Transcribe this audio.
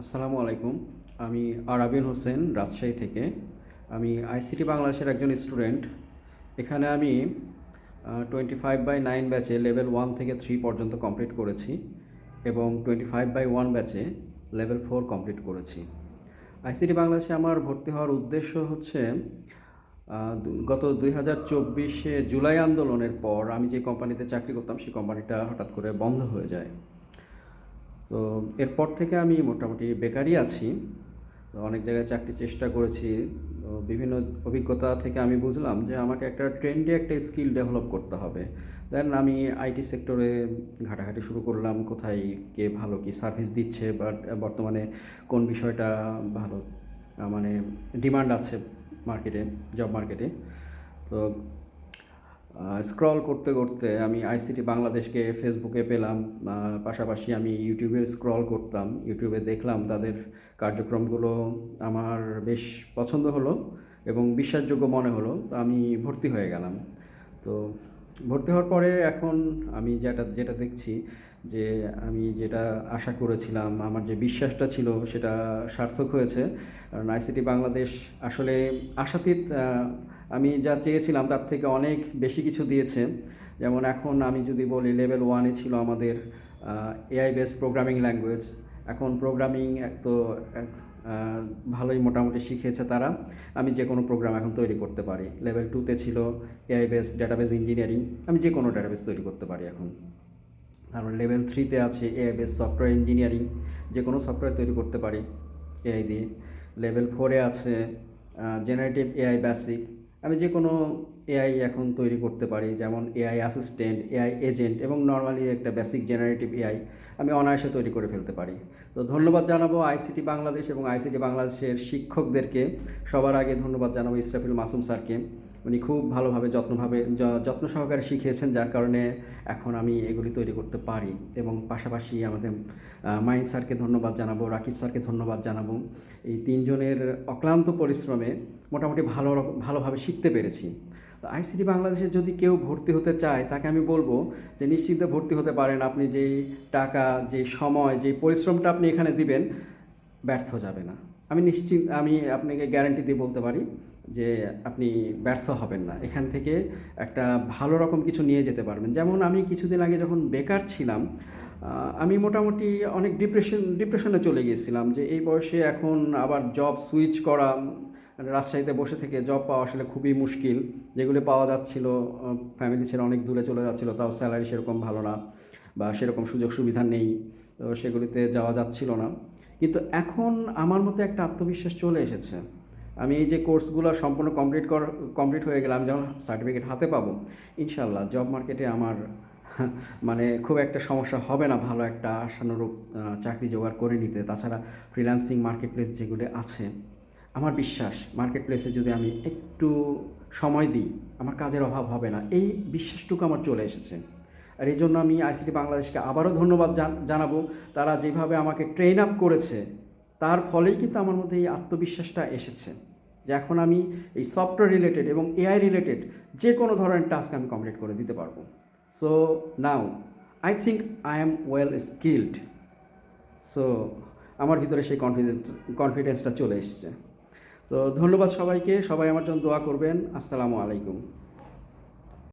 আসসালামু আলাইকুম। আমি আরাবিন হোসেন, রাজশাহী থেকে। আমি আইসিটি বাংলাদেশের একজন স্টুডেন্ট। এখানে আমি টোয়েন্টি ফাইভ বাই নাইন ব্যাচে লেভেল ওয়ান থেকে থ্রি পর্যন্ত কমপ্লিট করেছি এবং টোয়েন্টি ফাইভ বাই ওয়ান ব্যাচে লেভেল ফোর কমপ্লিট করেছি। আইসিটি বাংলাদেশে আমার ভর্তি হওয়ার উদ্দেশ্য হচ্ছে গত দুই হাজার চব্বিশে জুলাই আন্দোলনের পর আমি যে কোম্পানিতে চাকরি করতাম সেই কোম্পানিটা হঠাৎ করে বন্ধ হয়ে যায়। তো এরপর থেকে আমি মোটামুটি বেকারই আছি। অনেক জায়গায় চাকরি চেষ্টা করেছি। তো বিভিন্ন অভিজ্ঞতা থেকে আমি বুঝলাম যে আমাকে একটা ট্রেন্ডে একটা স্কিল ডেভেলপ করতে হবে। দেন আমি আইটি সেক্টরে ঘাটাঘাটি শুরু করলাম, কোথায় কে ভালো কি সার্ভিস দিচ্ছে, বাট বর্তমানে কোন বিষয়টা ভালো মানে ডিমান্ড আছে মার্কেটে, জব মার্কেটে। তো স্ক্রল করতে করতে আমি আইসিটি বাংলাদেশকে ফেসবুকে পেলাম পাশাপাশি আমি ইউটিউবে স্ক্রল করতাম। ইউটিউবে দেখলাম তাদের কার্যক্রমগুলো আমার বেশ পছন্দ হলো এবং বিশ্বাসযোগ্য মনে হলো, তো আমি ভর্তি হয়ে গেলাম। তো ভর্তি হওয়ার পরে এখন আমি যেটা যেটা দেখছি যে আমি যেটা আশা করেছিলাম, আমার যে বিশ্বাসটা ছিল সেটা সার্থক হয়েছে। কারণ আইসিটি বাংলাদেশ আসলে আশাতীত আমি যা চেয়েছিলাম তার থেকে অনেক বেশি কিছু দিয়েছে। যেমন এখন আমি যদি বলি লেভেল ওয়ানে ছিল আমাদের এআই বেসড প্রোগ্রামিং ল্যাঙ্গুয়েজ এখন প্রোগ্রামিং এক তো ভালোই মোটামুটি শিখিয়েছে তারা। আমি যে কোনো প্রোগ্রাম এখন তৈরি করতে পারি। লেভেল টুতে ছিল এআই বেসড ডাটাবেস ইঞ্জিনিয়ারিং আমি যে কোনো ডাটাবেস তৈরি করতে পারি এখন। তারপর লেভেল থ্রিতে আছে এআই বেস সফটওয়্যার ইঞ্জিনিয়ারিং যে কোনো সফটওয়্যার তৈরি করতে পারি এআই দিয়ে। লেভেল ফোরে আছে জেনারেটিভ এআই বেসিক আমি যে কোনো এআই এখন তৈরি করতে পারি, যেমন এআই অ্যাসিস্ট্যান্ট এআই এজেন্ট এবং নর্মালি একটা বেসিক জেনারেটিভ এআই আমি অনায়াসে তৈরি করে ফেলতে পারি। তো ধন্যবাদ জানাব আইসিটি বাংলাদেশ এবং আইসিটি বাংলাদেশের শিক্ষকদেরকে। সবার আগে ধন্যবাদ জানাব ইসরাফিল মাসুম স্যারকে। উনি খুব ভালোভাবে, যত্নভাবে যত্ন সহকারে শিখিয়েছেন, যার কারণে এখন আমি এগুলি তৈরি করতে পারি এবং পাশাপাশি আমাদের মাইন স্যারকে ধন্যবাদ জানাব, রাকিব স্যারকে ধন্যবাদ জানাব। এই তিনজনের অক্লান্ত পরিশ্রমে মোটামুটি ভালো ভালোভাবে শিখতে পেরেছি। তো আইসিটি বাংলাদেশে যদি কেউ ভর্তি হতে চায়, তাকে আমি বলব যে নিশ্চিন্তে ভর্তি হতে পারেন। আপনি যেই টাকা যে সময় যে পরিশ্রমটা আপনি এখানে দিবেন, ব্যর্থ যাবে না। আমি নিশ্চিত আমি আপনাকে গ্যারান্টি দিয়ে বলতে পারি যে আপনি ব্যর্থ হবেন না। এখান থেকে একটা ভালো রকম কিছু নিয়ে যেতে পারবেন। যেমন আমি কিছুদিন আগে যখন বেকার ছিলাম আমি মোটামুটি অনেক ডিপ্রেশন ডিপ্রেশনে চলে গিয়েছিলাম যে এই বয়সে এখন আবার জব সুইচ করা রাজশাহীতে বসে থেকে জব পাওয়া আসলে খুবই মুশকিল। যেগুলি পাওয়া যাচ্ছিল ফ্যামিলি ছেড়ে অনেক দূরে চলে যাচ্ছিল, তাও স্যালারি সেরকম ভালো না বা সেরকম সুযোগ সুবিধা নেই, তো সেগুলিতে যাওয়া যাচ্ছিল না। কিন্তু এখন আমার মধ্যে একটা আত্মবিশ্বাস চলে এসেছে। আমি এই যে কোর্সগুলো সম্পূর্ণ কমপ্লিট কর কমপ্লিট হয়ে গেলাম যখন সার্টিফিকেট হাতে পাবো ইনশাল্লাহ জব মার্কেটে আমার মানে খুব একটা সমস্যা হবে না, ভালো একটা আশানুরূপ চাকরি জোগাড় করে নিতে। তাছাড়া ফ্রিল্যান্সিং মার্কেট প্লেস যেগুলো আছে আমার বিশ্বাস মার্কেট প্লেসে যদি আমি একটু সময় দিই, আমার কাজের অভাব হবে না। এই বিশ্বাসটুকু আমার চলে এসেছে। আর এই জন্য আমি আইসিটি বাংলাদেশকে আবারও ধন্যবাদ জানাব। তারা যেভাবে আমাকে ট্রেন আপ করেছে, তার ফলেই কিন্তু আমার মধ্যে এই আত্মবিশ্বাসটা এসেছে যে এখন আমি এই সফটওয়্যার রিলেটেড এবং এআই রিলেটেড যে কোনো ধরনের টাস্ক আমি কমপ্লিট করে দিতে পারব। So now I think I am well skilled so আমার ভিতরে সেই কনফিডেন্স কনফিডেন্সটা চলে এসছে। তো ধন্যবাদ সবাইকে সবাই আমার জন্য দোয়া করবেন। আসসালামু আলাইকুম।